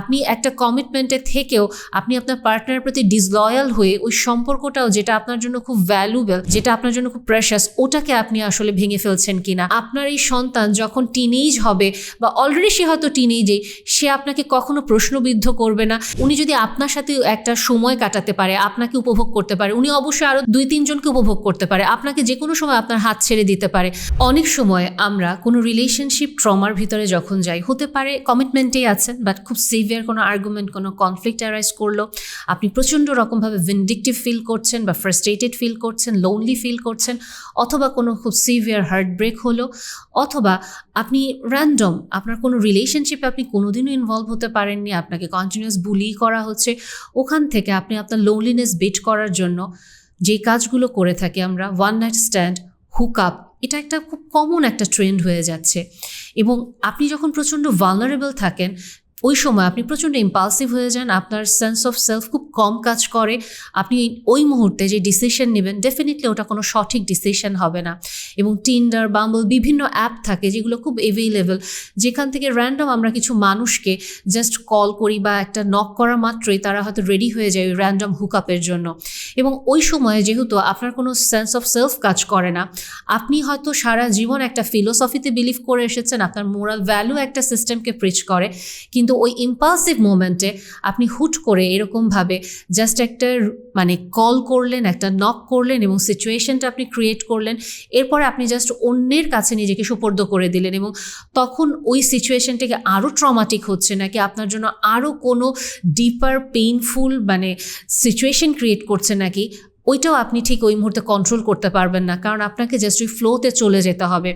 আপনি একটা কমিটমেন্টে থেকেও আপনি আপনার পার্টনারের প্রতি ডিসলয়াল হয়ে ওই সম্পর্কটাও যেটা আপনার জন্য খুব ভ্যালুবেল যেটা আপনার জন্য খুব প্রেশাস ওটাকে আপনি আসলে ভেঙে ফেলছেন কিনা? আপনার এই সন্তান যখন টিনেজ হবে বা অলরেডি সে হয়তো টিনেজে সে আপনাকে কখনো প্রশ্নবিদ্ধ করবে না। উনি যদি আপনার সাথে একটা সময় কাটাতে পারে, আপনাকে উপভোগ করতে পারে, উনি অবশ্যই আরও দুই তিনজনকে উপভোগ করতে পারে, আপনাকে যে কোনো সময় আপনার হাত ছেড়ে দিতে পারে। অনেক সময় আমরা কোনো রিলেশনশিপ ট্রমার ভিতরে যখন যাই, হতে পারে কমিটমেন্টেই আছেন বাট খুব সিভিয়ার কোনো আর্গুমেন্ট কোনো কনফ্লিক্ট অ্যারাইজ করল। আপনি প্রচণ্ড রকমভাবে ভিন্ডিকটিভ ফিল করছেন বা ফ্রাস্ট্রেটেড ফিল করছেন লোনলি ফিল করছেন, অথবা কোনো খুব সিভিয়ার হার্ট ব্রেক হলো, অথবা আপনি র্যান্ডম আপনার কোনো রিলেশনশিপে আপনি কোনোদিনও ইনভলভ হতে পারেননি, আপনাকে কন্টিনিউয়াস বুলি করা হচ্ছে, ওখান থেকে আপনি আপনার লোনলিনেস বিট করার জন্য যে কাজগুলো করে থাকি আমরা one night stand hook up এটা একটা খুব কমন একটা ট্রেন্ড হয়ে যাচ্ছে। এবং আপনি যখন প্রচণ্ড ভালনারেবল থাকেন ওই সময় আপনি প্রচণ্ড ইম্পালসিভ হয়ে যান, আপনার সেন্স অফ সেলফ খুব কম কাজ করে। আপনি ওই মুহূর্তে যে ডিসিশন নেবেন ডেফিনেটলি ওটা কোনো সঠিক ডিসিশন হবে না। এবং টিন্ডার বাম্বল বিভিন্ন অ্যাপ থাকে যেগুলো খুব এভেইলেবল যেখান থেকে র্যান্ডম আমরা কিছু মানুষকে জাস্ট কল করি বা একটা নক করা মাত্রই তারা হয়তো রেডি হয়ে যায় ওই র্যান্ডম হুকআপের জন্য। এবং ওই সময়ে যেহেতু আপনার কোনো সেন্স অফ সেলফ কাজ করে না, আপনি হয়তো সারা জীবন একটা ফিলোসফিতে বিলিভ করে এসেছেন, আপনার মোরাল ভ্যালু একটা সিস্টেমকে প্রিচ করে, কিন্তু ওই ইম্পালসিভ মোমেন্টে আপনি হুট করে এরকমভাবে জাস্ট একটা মানে কল করলেন, একটা নক করলেন এবং সিচুয়েশনটা আপনি ক্রিয়েট করলেন, এরপরে আপনি জাস্ট অন্যের কাছে নিজেকে সুপর্দ করে দিলেন এবং তখন ওই সিচুয়েশনটাকে আরও ট্রমাটিক হচ্ছে নাকি আপনার জন্য আরও কোনো ডিপার পেইনফুল মানে সিচুয়েশন ক্রিয়েট করছে নাকি, ওইটাও আপনি ঠিক ওই মুহূর্তে কন্ট্রোল করতে পারবেন না। কারণ আপনাকে জাস্ট ওই ফ্লোতে চলে যেতে হবে।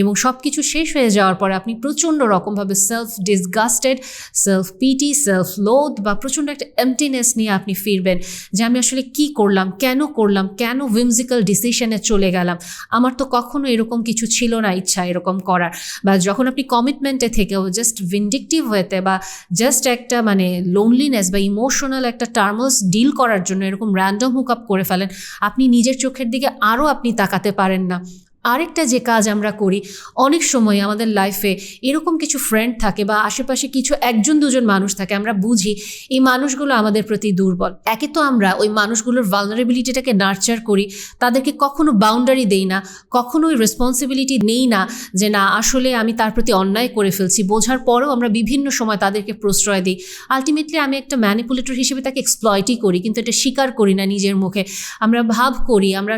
এবং সব কিছু শেষ হয়ে যাওয়ার পরে আপনি প্রচণ্ড রকমভাবে self disgusted self pity self loathe বা প্রচণ্ড একটা এমটিনেস নিয়ে আপনি ফিরবেন যে আমি আসলে কি করলাম, কেন করলাম, কেন উইমজিক্যাল ডিসিশনে চলে গেলাম। আমার তো কখনো এরকম কিছু ছিল না ইচ্ছা এরকম করার। বা যখন আপনি কমিটমেন্টে থেকেও জাস্ট ভিন্ডিকটিভ হয়েতে বা জাস্ট একটা মানে লোনলিনেস বা ইমোশনাল একটা টার্মস ডিল করার জন্য এরকম র্যান্ডম হুক আপ করে ফেলেন, আপনি নিজের চোখের দিকে আরও আপনি তাকাতে পারেন না। আরেকটা যে কাজ আমরা করি, অনেক সময় আমাদের লাইফে এরকম কিছু ফ্রেন্ড থাকে বা আশেপাশে কিছু একজন দুজন মানুষ থাকে, আমরা বুঝি এই মানুষগুলো আমাদের প্রতি দুর্বল। একে তো আমরা ওই মানুষগুলোর ভালনারেবিলিটিটাকে নার্চার করি, তাদেরকে কখনো বাউন্ডারি দেই না, কখনো ওই রেসপন্সিবিলিটি নেই না যে না, আসলে আমি তার প্রতি অন্যায় করে ফেলছি। বোঝার পরেও আমরা বিভিন্ন সময় তাদেরকে প্রশ্রয় দিই। আলটিমেটলি আমি একটা ম্যানিপুলেটর হিসেবে তাকে এক্সপ্লয়টই করি, কিন্তু এটা স্বীকার করি না নিজের মুখে। আমরা ভাব করি, আমরা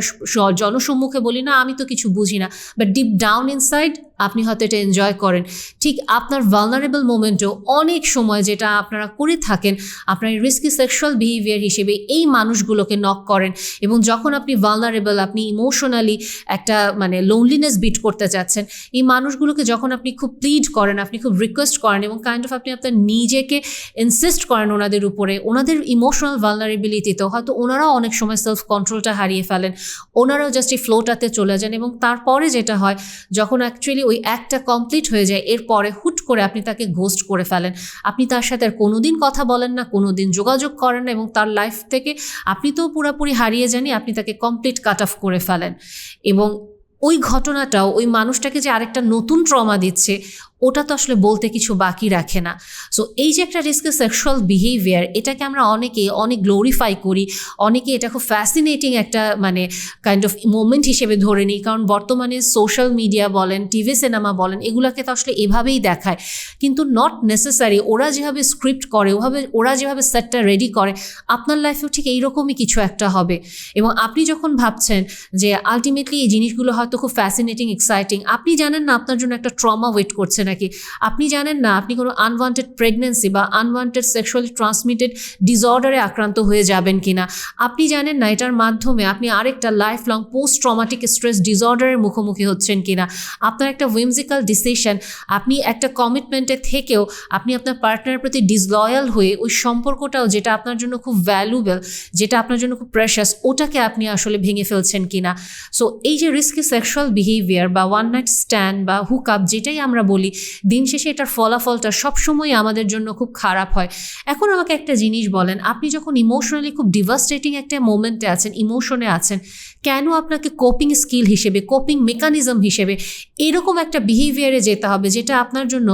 জনসম্মুখে বলি, না, আমি তো কিছু বুঝি না বাট ডিপ ডাউন ইনসাইড আপনি হয়তো এটা এনজয় করেন। ঠিক আপনার ভালনারেবল মোমেন্টেও অনেক সময় যেটা আপনারা করে থাকেন, আপনার রিস্কি সেক্সুয়াল বিহেভিয়ার হিসেবে এই মানুষগুলোকে নক করেন এবং যখন আপনি ভালনারেবল আপনি ইমোশনালি একটা মানে লোনলিনেস বিট করতে চাচ্ছেন এই মানুষগুলোকে যখন আপনি খুব প্লিড করেন, আপনি খুব রিকোয়েস্ট করেন এবং কাইন্ড অফ আপনি আপনার নিজেকে ইনসিস্ট করেন ওনাদের উপরে, ওনাদের ইমোশনাল ভালনারেবিলিটিতেও হয়তো ওনারাও অনেক সময় সেলফ কন্ট্রোলটা হারিয়ে ফেলেন, ওনারাও জাস্ট এই ফ্লোটাতে চলে যান এবং তারপরে যেটা হয়, যখন অ্যাকচুয়ালি ওই অ্যাক্টটা কমপ্লিট হয়ে যায়, এরপরে হুট করে আপনি তাকে ঘোস্ট করে ফেলেন। আপনি তার সাথে আর কোনো দিন কথা বলেন না কোনো দিন যোগাযোগ করেন না এবং তার লাইফ থেকে আপনি তো পুরোপুরি হারিয়ে জানি আপনি তাকে কমপ্লিট কাট অফ করে ফেলেন। এবং ওই ঘটনাটাও, ওই মানুষটাকে যে আরেকটা নতুন ট্রমা দিচ্ছে, ওটা তো আসলে বলতে কিছু বাকি রাখে না। সো এই যে একটা রিস্ক সেক্সুয়াল বিহেভিয়ার এটাকে আমরা অনেকে অনেক গ্লোরিফাই করি, অনেকে এটা খুব ফ্যাসিনেটিং একটা মানে কাইন্ড অফ মোমেন্ট হিসেবে ধরে নিই। কারণ বর্তমানে সোশ্যাল মিডিয়া বলেন টিভি সিনেমা বলেন, এগুলোকে তো আসলে এভাবেই দেখায়। কিন্তু নট নেসেসারি ওরা যেভাবে স্ক্রিপ্ট করে, ওভাবে, ওরা যেভাবে সেটটা রেডি করে, আপনার লাইফেও ঠিক এইরকমই কিছু একটা হবে। এবং আপনি যখন ভাবছেন যে আলটিমেটলি এই জিনিসগুলো হয়তো খুব ফ্যাসিনেটিং এক্সাইটিং আপনি জানেন না আপনার জন্য একটা ট্রমা ওয়েট করছে নাকি? আপনি জানেন না আপনি কোনো আনওয়ান্টেড প্রেগনেন্সি বা আনওয়ান্টেড সেক্সুয়ালি ট্রান্সমিটেড ডিসঅর্ডারে আক্রান্ত হয়ে যাবেন কিনা। আপনি জানেন না এটার মাধ্যমে আপনি আরেকটা life long post traumatic stress ডিসঅর্ডারের মুখোমুখি হচ্ছেন কিনা। আপনার একটা উইমজিক্যাল ডিসিশন আপনি একটা কমিটমেন্টে থেকেও আপনি আপনার পার্টনারের প্রতি ডিসলয়াল হয়ে ওই সম্পর্কটাও যেটা আপনার জন্য খুব ভ্যালুবেল যেটা আপনার জন্য খুব প্রেশাস ওটাকে আপনি আসলে ভেঙে ফেলছেন কিনা। সো এই যে রিস্কি সেক্সুয়াল বিহেভিয়ার বা ওয়ান নাইট স্ট্যান্ড বা হুক আপ যেটাই আমরা বলি, দিন শেষে এটার ফলাফলটা সবসময় আমাদের জন্য খুব খারাপ হয়। এখন আমাকে একটা জিনিস বলেন, আপনি যখন ইমোশনালি খুব ডিভাস্টেটিং একটা মোমেন্টে আছেন ইমোশনে আছেন, কেন আপনাকে কোপিং স্কিল হিসেবে কোপিং মেকানিজম হিসেবে এরকম একটা বিহেভিয়ারে যেতে হবে যেটা আপনার জন্য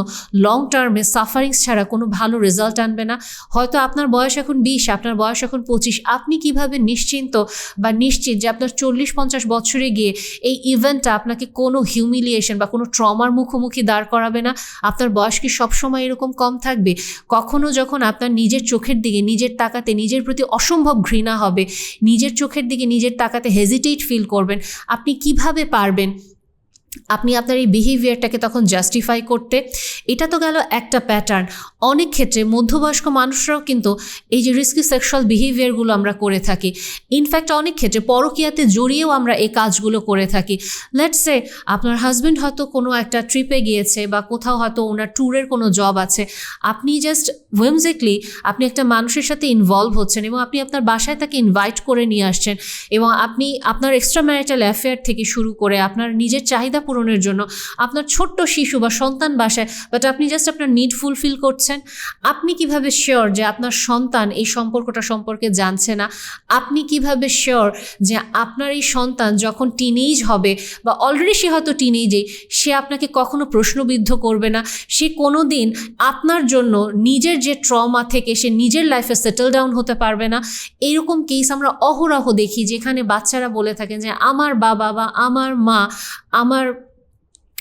লং টার্মে সাফারিংস ছাড়া কোনো ভালো রেজাল্ট আনবে না? হয়তো আপনার বয়স এখন বিশ, আপনার বয়স এখন পঁচিশ, আপনি কীভাবে নিশ্চিন্ত বা নিশ্চিত যে আপনার চল্লিশ, পঞ্চাশ বছরে গিয়ে এই ইভেন্টটা আপনাকে কোনো হিউমিলিয়েশন বা কোনো ট্রমার মুখোমুখি দাঁড় করাবে না। আপনার বয়স কি সবসময় এরকম কম থাকবে? কখনো যখন আপনার নিজের চোখের দিকে, নিজের তাকাতে নিজের প্রতি অসম্ভব ঘৃণা হবে, নিজের চোখের দিকে নিজের তাকাতে হেজিটেট ফিল করবেন, আপনি কীভাবে পারবেন? আপনি আপনার এই বিহেভিয়ারটাকে তখন জাস্টিফাই করতে, এটা তো গেল একটা প্যাটার্ন অনেক ক্ষেত্রে মধ্যবয়স্ক মানুষরাও কিন্তু এই যে রিস্কি সেক্সুয়াল বিহেভিয়ারগুলো আমরা করে থাকি ইনফ্যাক্ট অনেক ক্ষেত্রে পরকীয়াতে জড়িয়েও আমরা এই কাজগুলো করে থাকি। লেটসে আপনার হাজব্যান্ড হয়তো কোনো একটা ট্রিপে গিয়েছে বা কোথাও হয়তো ওনার ট্যুরের কোনো জব আছে, আপনি জাস্ট ওয়েমজেকলি আপনি একটা মানুষের সাথে ইনভলভ হচ্ছেন এবং আপনি আপনার বাসায় তাকে ইনভাইট করে নিয়ে আসছেন এবং আপনি আপনার এক্সট্রা ম্যারিটাল অ্যাফেয়ার থেকে শুরু করে আপনার নিজের চাহিদা পূরণের জন্য আপনার ছোট্ট শিশু বা সন্তান বাসায় বাট আপনি জাস্ট আপনার নিড ফুলফিল করছেন। আপনি কীভাবে শিওর যে আপনার সন্তান এই সম্পর্কটা সম্পর্কে জানছে না? আপনি কীভাবে শিওর যে আপনার এই সন্তান যখন টিনেজ হবে বা অলরেডি সে হয়তো টিনেজে সে আপনাকে কখনো প্রশ্নবিদ্ধ করবে না। সে কোনো দিন আপনার জন্য নিজের যে ট্রমা থেকে সে নিজের লাইফে সেটেল ডাউন হতে পারবে না। এরকম কেস আমরা অহরহ দেখি যেখানে বাচ্চারা বলে থাকেন যে, আমার বাবা বা আমার মা, আমার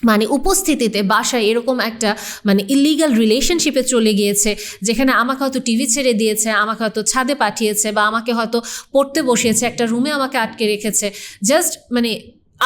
মানে উপস্থিতিতে বাসায় এরকম একটা মানে ইলিগাল রিলেশনশিপে চলে গিয়েছে, যেখানে আমাকে হয়তো টিভি ছেড়ে দিয়েছে, আমাকে হয়তো ছাদে পাঠিয়েছে বা আমাকে হয়তো পড়তে বসিয়েছে, একটা রুমে আমাকে আটকে রেখেছে। জাস্ট মানে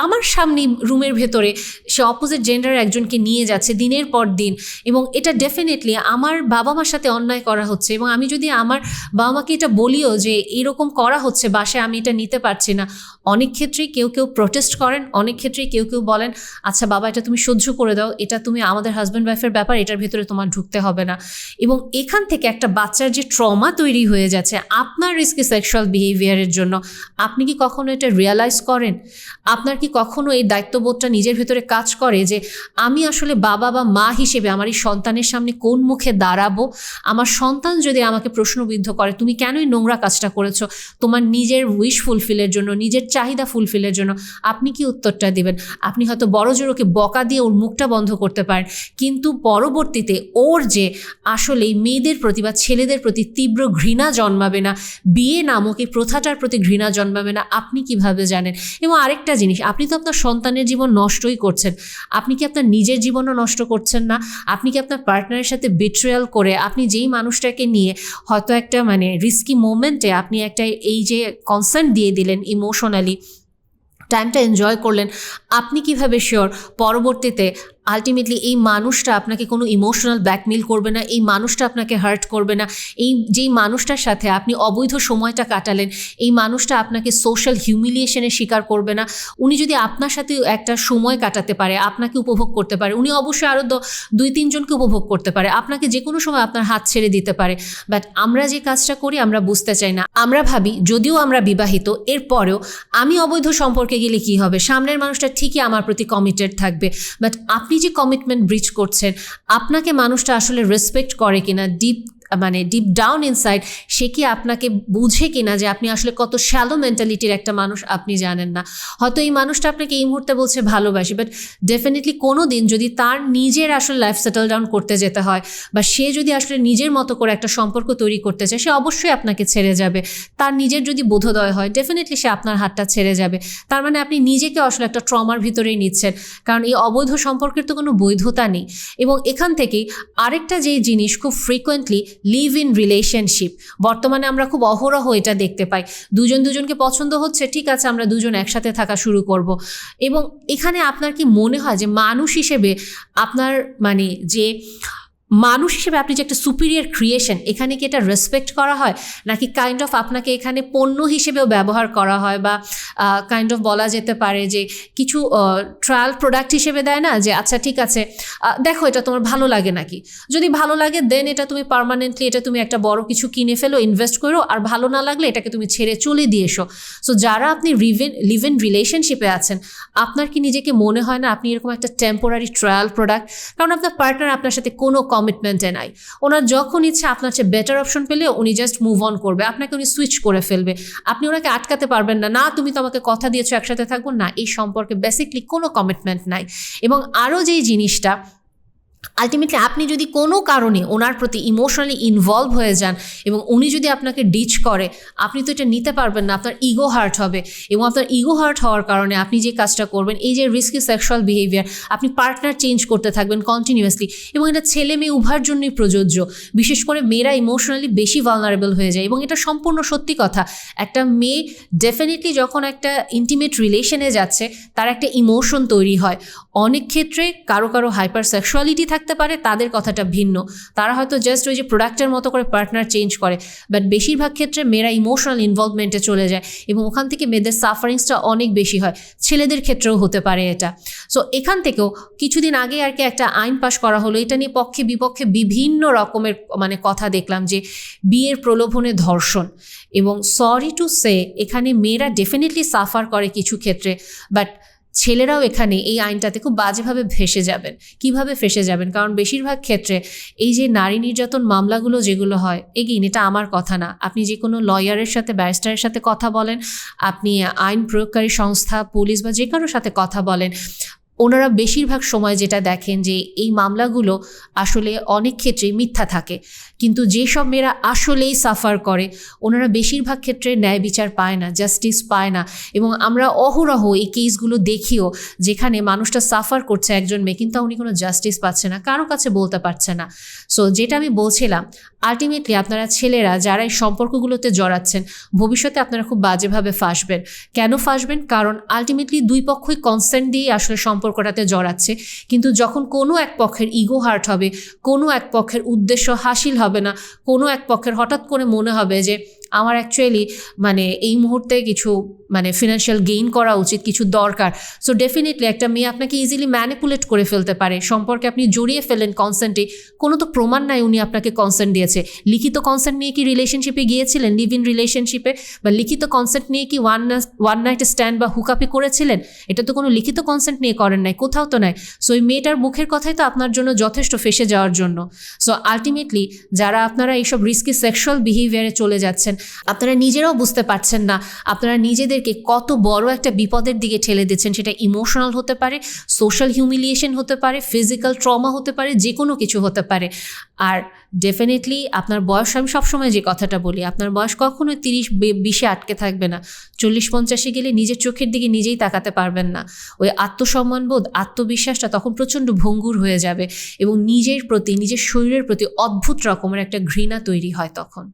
আমার সামনে রুমের ভেতরে সে অপোজিট জেন্ডার একজনকে নিয়ে যাচ্ছে দিনের পর দিন এবং এটা ডেফিনেটলি আমার বাবা মার সাথে অন্যায় করা হচ্ছে এবং আমি যদি আমার বাবা মাকে এটা বলিও যে এরকম করা হচ্ছে বাসায় আমি এটা নিতে পারছি না, অনেক ক্ষেত্রেই কেউ কেউ প্রোটেস্ট করেন, অনেক ক্ষেত্রেই কেউ কেউ বলেন আচ্ছা বাবা, এটা তুমি সহ্য করে দাও, এটা তুমি আমাদের হাজব্যান্ড ওয়াইফের ব্যাপার, এটার ভেতরে তোমার ঢুকতে হবে না। এবং এখান থেকে একটা বাচ্চার যে ট্রমা তৈরি হয়ে যাচ্ছে আপনার রিস্কি সেক্সুয়াল বিহেভিয়ারের জন্য, আপনি কি কখনো এটা রিয়ালাইজ করেন? আপনার কি কখনো এই দায়িত্ববোধটা নিজের ভেতরে কাজ করে যে আমি আসলে বাবা বা মা হিসেবে আমার এই সন্তানের সামনে কোন মুখে দাঁড়াবো? আমার সন্তান যদি আমাকে প্রশ্নবিদ্ধ করে, তুমি কেনই নোংরা কাজটা করেছ? তোমার নিজের উইশ ফুলফিলের জন্য, নিজের চাহিদা ফুলফিলের জন্য আপনি কি উত্তরটা দেবেন? আপনি হয়তো বড় জোর ওকে বকা দিয়ে ওর মুখটা বন্ধ করতে পারেন, কিন্তু পরবর্তীতে ওর যে আসলেই মেয়েদের প্রতি বা ছেলেদের প্রতি তীব্র ঘৃণা জন্মাবে না, বিয়ে নামক এই প্রথাটার প্রতি ঘৃণা জন্মাবে না, আপনি কীভাবে জানেন? এবং আরেকটা জিনিস আপনি তো আপনার সন্তানের জীবন নষ্টই করছেন। আপনি কি আপনার নিজের জীবনও নষ্ট করছেন না? আপনি কি আপনার পার্টনারের সাথে বিট্রিয়াল করে আপনি যেই মানুষটাকে নিয়ে হয়তো একটা মানে রিস্কি মোমেন্টে আপনি একটা এই যে কনসার্ন দিয়ে দিলেন ইমোশনালি টাইমটা এনজয় করলেন, আপনি কীভাবে শিওর পরবর্তীতে আলটিমেটলি এই মানুষটা আপনাকে কোনো ইমোশনাল ব্ল্যাকমেল করবে না, এই মানুষটা আপনাকে হার্ট করবে না। এই যেই মানুষটার সাথে আপনি অবৈধ সময়টা কাটালেন, এই মানুষটা আপনাকে সোশ্যাল হিউমিলিয়েশনের শিকার করবে না। উনি যদি আপনার সাথে একটা সময় কাটাতে পারে, আপনাকে উপভোগ করতে পারে, উনি অবশ্যই আরও দুই তিনজনকে উপভোগ করতে পারে। আপনাকে যে কোনো সময় আপনার হাত ছেড়ে দিতে পারে। বাট আমরা যে কাজটা করি, আমরা বুঝতে চাই না। আমরা ভাবি, যদিও আমরা বিবাহিত, এরপরেও আমি অবৈধ সম্পর্কে গেলে কি হবে? সামনের মানুষটা ঠিকই আমার প্রতি কমিটেড থাকবে। বাট যে কমিটমেন্ট ব্রিজ করছেন আপনাকে মানুষটা আসলে রেসপেক্ট করে কিনা ডিপ মানে ডিপ ডাউন ইনসাইড সে কি আপনাকে বুঝে কিনা যে আপনি আসলে কত শ্যালো মেন্টালিটির একটা মানুষ আপনি জানেন না? হয়তো এই মানুষটা আপনাকে এই মুহূর্তে বলছে ভালোবাসি বাট ডেফিনেটলি কোনো দিন যদি তার নিজের আসলে লাইফ সেটেল ডাউন করতে যেতে হয়, বা সে যদি আসলে নিজের মতো করে একটা সম্পর্ক তৈরি করতে চায়, সে অবশ্যই আপনাকে ছেড়ে যাবে। তার নিজের যদি বোধোদয় হয় ডেফিনেটলি সে আপনার হাতটা ছেড়ে যাবে। তার মানে আপনি নিজেকে আসলে একটা ট্রমার ভিতরেই নিচ্ছেন, কারণ এই অবৈধ সম্পর্কের তো কোনো বৈধতা নেই। এবং এখান থেকেই আরেকটা যে জিনিস খুব ফ্রিকোয়েন্টলি লিভ ইন রিলেশনশিপ বর্তমানে আমরা খুব অহরহ এটা দেখতে পাই। দুজন দুজনকে পছন্দ হচ্ছে, ঠিক আছে, আমরা দুজন একসাথে থাকা শুরু করব। এবং এখানে আপনার কি মনে হয় যে মানুষ হিসেবে আপনার মানে যে মানুষ হিসেবে আপনি যে একটা সুপিরিয়ার ক্রিয়েশন এখানে কি এটা রেসপেক্ট করা হয়? নাকি কাইন্ড অফ আপনাকে এখানে পণ্য হিসেবেও ব্যবহার করা হয়? বা কাইন্ড অফ বলা যেতে পারে যে কিছু ট্রায়াল প্রোডাক্ট হিসেবে দেয় না? যে আচ্ছা ঠিক আছে দেখো এটা তোমার ভালো লাগে নাকি? যদি ভালো লাগে দেন এটা তুমি পারমানেন্টলি এটা তুমি একটা বড় কিছু কিনে ফেলো ইনভেস্ট করো। আর ভালো না লাগলে এটাকে তুমি ছেড়ে চলে দিয়ে এসো। সো যারা আপনি রিভেন লিভ ইন রিলেশনশিপে আছেন, আপনার কি নিজেকে মনে হয় না আপনি এরকম একটা টেম্পোরারি ট্রায়াল প্রোডাক্ট কারণ আপনার পার্টনার আপনার সাথে কোনো কমিটমেন্টে নাই। ওনার যখন ইচ্ছে আপনার চেয়ে বেটার অপশন পেলে উনি জাস্ট মুভ অন করবে। আপনাকে উনি সুইচ করে ফেলবে। আপনি ওনাকে আটকাতে পারবেন না। না, তুমি তো আমাকে কথা দিয়েছ, একসাথে থাকব। না, এই সম্পর্কে বেসিকলি কোনো কমিটমেন্ট নাই। এবং আরও যেই জিনিসটা আলটিমেটলি আপনি যদি কোনো কারণে ওনার প্রতি ইমোশনালি ইনভলভ হয়ে যান এবং উনি যদি আপনাকে ডিচ করে, আপনি তো এটা নিতে পারবেন না, আপনার ইগো হার্ট হবে এবং আপনার ইগো হার্ট হওয়ার কারণে আপনি যে কাজটা করবেন, এই যে রিস্কি সেক্সুয়াল বিহেভিয়ার আপনি পার্টনার চেঞ্জ করতে থাকবেন কন্টিনিউয়াসলি এবং এটা ছেলে মেয়ে উভয়ের জন্যই প্রযোজ্য। বিশেষ করে মেয়েরা ইমোশনালি বেশি ভালনারেবল হয়ে যায় এবং এটা সম্পূর্ণ সত্যি কথা। একটা মেয়ে ডেফিনেটলি যখন একটা ইন্টিমেট রিলেশনে যাচ্ছে, তার একটা ইমোশন তৈরি হয়। অনেক ক্ষেত্রে কারও কারও হাইপার সেক্সুয়ালিটি থাকতে পারে, তাদের কথাটা ভিন্ন। তারা হয়তো জাস্ট ওই যে প্রোডাক্টের মতো করে পার্টনার চেঞ্জ করে। বাট বেশিরভাগ ক্ষেত্রে মেয়েরা ইমোশনাল ইনভলভমেন্টে চলে যায় এবং ওখান থেকে মেয়েদের সাফারিংসটা অনেক বেশি হয়। ছেলেদের ক্ষেত্রেও হতে পারে এটা। সো এখান থেকেও কিছুদিন আগে আর কি একটা আইন পাশ করা হলো। এটা নিয়ে পক্ষে বিপক্ষে বিভিন্ন রকমের মানে কথা দেখলাম যে বিয়ের প্রলোভনে ধর্ষণ। এবং সরি টু সে এখানে মেয়েরা ডেফিনেটলি সাফার করে কিছু ক্ষেত্রে। বাট ছেলেরাও এখানে এই আইনটাতে খুব বাজেভাবে ভেসে যাবেন। কীভাবে ফেসে যাবেন? কারণ বেশিরভাগ ক্ষেত্রে এই যে নারী নির্যাতন মামলাগুলো যেগুলো হয় এগিন এটা আমার কথা না। আপনি যে কোনো লয়ারের সাথে, ব্যারিস্টারের সাথে কথা বলেন, আপনি আইন প্রয়োগকারী সংস্থা, পুলিশ বা যে কারোর সাথে কথা বলেন ওনারা বেশিরভাগ সময় যেটা দেখেন যে এই মামলাগুলো আসলে অনেক ক্ষেত্রেই মিথ্যা থাকে। কিন্তু যেসব মেয়েরা আসলেই সাফার করে, ওনারা বেশিরভাগ ক্ষেত্রে ন্যায় বিচার পায় না, জাস্টিস পায় না। এবং আমরা অহরহ এই কেসগুলো দেখিও যেখানে মানুষটা সাফার করছে একজন মেয়ে, কিন্তু উনি কোনো জাস্টিস পাচ্ছে না, কারও কাছে বলতে পারছে না। সো যেটা আমি বলছিলাম আলটিমেটলি আপনারা ছেলেরা যারা এই সম্পর্কগুলোতে জড়াচ্ছেন, ভবিষ্যতে আপনারা খুব বাজেভাবে ফাঁসবেন। কেন ফাঁসবেন? কারণ আলটিমেটলি দুই পক্ষই কনসেন্ট দিয়েই আসলে সম্পর্কটাতে জড়াচ্ছে। কিন্তু যখন কোনো এক পক্ষের ইগো হার্ট হবে, কোনো এক পক্ষের উদ্দেশ্য হাসিল হবে না, কোনো এক পক্ষের হঠাৎ করে মনে হবে যে আমার অ্যাকচুয়ালি মানে এই মুহূর্তে কিছু মানে ফিনান্সিয়াল গেইন করা উচিত, কিছু দরকার। সো ডেফিনেটলি একটা মেয়ে আপনাকে ইজিলি ম্যানিপুলেট করে ফেলতে পারে। সম্পর্কে আপনি জড়িয়ে ফেলেন কনসেন্টে কোনো তো প্রমাণ নাই উনি আপনাকে কনসেন্ট দিয়েছে। লিখিত কনসেন্ট নিয়ে কি রিলেশনশিপে গিয়েছিলেন? লিভ ইন রিলেশনশিপে বা লিখিত কনসেন্ট নিয়ে কি ওয়ান ওয়ান নাইট স্ট্যান্ড বা হুকআপে করেছিলেন? এটা তো কোনো লিখিত কনসেন্ট নিয়ে করেন নাই, কোথাও তো নাই। সো ওই মেয়েটার মুখের কথাই তো আপনার জন্য যথেষ্ট ফেসে যাওয়ার জন্য। সো আলটিমেটলি যারা আপনারা এইসব রিস্কি সেক্সুয়াল বিহেভিয়ারে চলে যাচ্ছেন আপনারা নিজেরাও বুঝতে পারছেন না, আপনারা নিজেদেরকে কত বড় একটা বিপদের দিকে ঠেলে দিচ্ছেন, সেটা ইমোশনাল হতে পারে সোশ্যাল হিউমিলিয়েশন হতে পারে ফিজিক্যাল ট্রমা হতে পারে যে কোনো কিছু হতে পারে। আর ডেফিনেটলি আপনার বয়স, আমি সবসময় যে কথাটা বলি, আপনার বয়স কখনোই তিরিশ বিশে আটকে থাকবে না। চল্লিশ পঞ্চাশে গেলে নিজের চোখের দিকে নিজেই তাকাতে পারবেন না। ওই আত্মসম্মানবোধ, আত্মবিশ্বাসটা তখন প্রচণ্ড ভঙ্গুর হয়ে যাবে এবং নিজের প্রতি, নিজের শরীরের প্রতি অদ্ভুত রকমের একটা ঘৃণা তৈরি হয় তখন।